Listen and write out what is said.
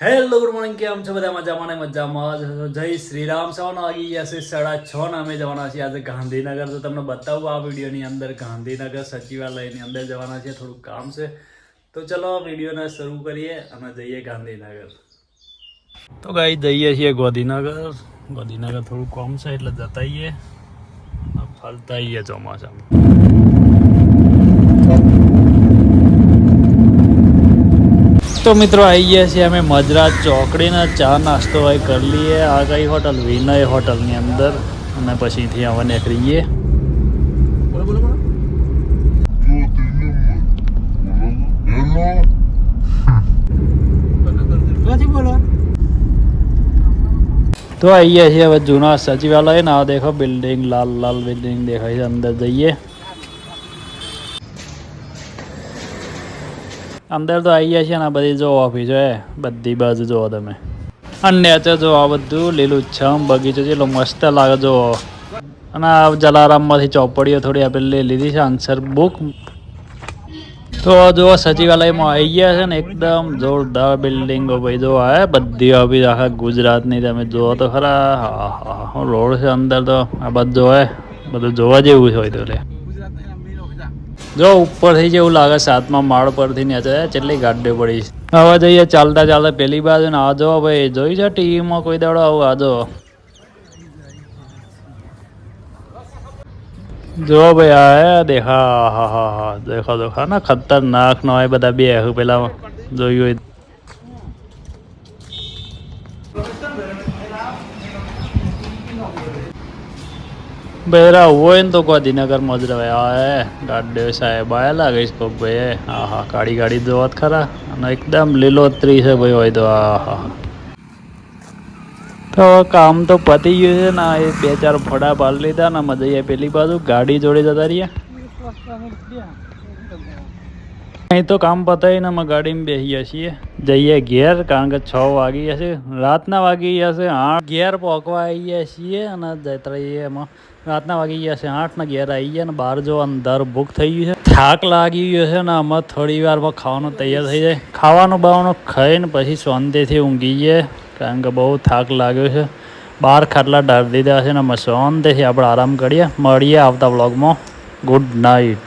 Hello good morning કેમ છો બધા મજામાં ને મજામાં. જય શ્રી રામ સવારના વાગી ગયા છે સાડા છ ને અમે જવાના છીએ આજે ગાંધીનગર. તો તમને બતાવું આ વિડીયોની અંદર ગાંધીનગર સચિવાલયની અંદર જવાના છે થોડુંક કામ છે. તો ચલો વિડીયોને શરૂ કરીએ અને જઈએ ગાંધીનગર. તો ગાઈ જઈએ છીએ ગોધીનગર. ગોધીનગર થોડું કામ છે એટલે જતા આવીએ. ફરતા આવીએ ચોમાસામાં. તો મિત્રો આવી ગયા છીએ અમે મજરાજ ચોકડીના ચા નાસ્તો હોય કરી લઈએ. આ કઈ હોટલ? વિનય હોટલની અંદર. અને પછીથી હવે નીકળીએ. તો આવી ગયા છીએ હવે જૂના સચિવાલય. ને આ દેખો બિલ્ડિંગ લાલ લાલ બિલ્ડિંગ દેખાય છે. અંદર જઈએ. અંદર તો આવી ગયા છે ને બધી જો ઓફિસ છે બધી બાજુ જુઓ તમે. અને નેચર જો આ બધું લીલુંછમ બગીચો છે, એટલો મસ્ત લાગે જો અને આ જલારામમાંથી ચોપડીઓ થોડી આપણે લઈ લીધી છે આન્સર બુક તો જો સચિવાલયમાં આવી ગયા છે ને, એકદમ જોરદાર બિલ્ડિંગો ભાઈ જો આ બધી ઓફિસ આખા ગુજરાતની તમે જુઓ તો ખરા, હા રોડ છે અંદર તો, આ બધું હોય બધું જોવા જેવું હોય તો લે. જો ઉપરથી જેવું લાગે સાતમા માળ પરથી નીચે કેટલી ગાડીઓ પડી હવે જઈએ ચાલતા ચાલતા પેલી બાજુ ને આ જો ભાઈ જોઈ છે ટીવીમાં કોઈ દાડો આવું? આજો જો. ભાઈ, આ દેખા હા હા હા દેખો, દેખા ના ખતરનાક નો હોય, બધા બે પેલા જોયું હોય. બેરા હોય ને તો ગાંધીનગરમાં જ રહે ગાડે સાહેબ, આયા લાગે છે કોક ભાઈ હા હા કાળી ગાડી તો વાત ખરા. અને એકદમ લીલોતરી છે ભાઈ હોય તો હા હા તો કામ તો પતી ગયું છે ને એ બે ચાર ફડા પાડી લીધા ને મજા આવી પેલી બાજુ, ગાડી જોડે જતા રહ્યા. અહીં તો કામ પતાવીને અમે ગાડીમાં બેસીએ છીએ. જઈએ ઘેર, કારણ કે છ વાગી ગયા છે. રાતના વાગી ગયા છે આઠ. ઘેર પહોંચવા આવી ગયા છીએ અને જતા રહીએ એમાં રાતના વાગી ગયા છે આઠ ને ઘેર આવી ગયા અને બહાર જો અંદર ભૂખ થઈ ગયું છે. થાક લાગી ગયો છે ને અમે થોડી વારમાં ખાવાનું તૈયાર થઈ જાય. ખાવાનું બાવાનું ખાઈને પછી શાંતિથી ઊંઘી જઈએ, કારણ કે બહુ થાક લાગ્યો છે. બહાર ખાટલા ડાળ દીધા છે ને અમે શાંતિથી આપણે આરામ કરીએ. મળીએ આવતા વ્લોગમાં ગુડ નાઇટ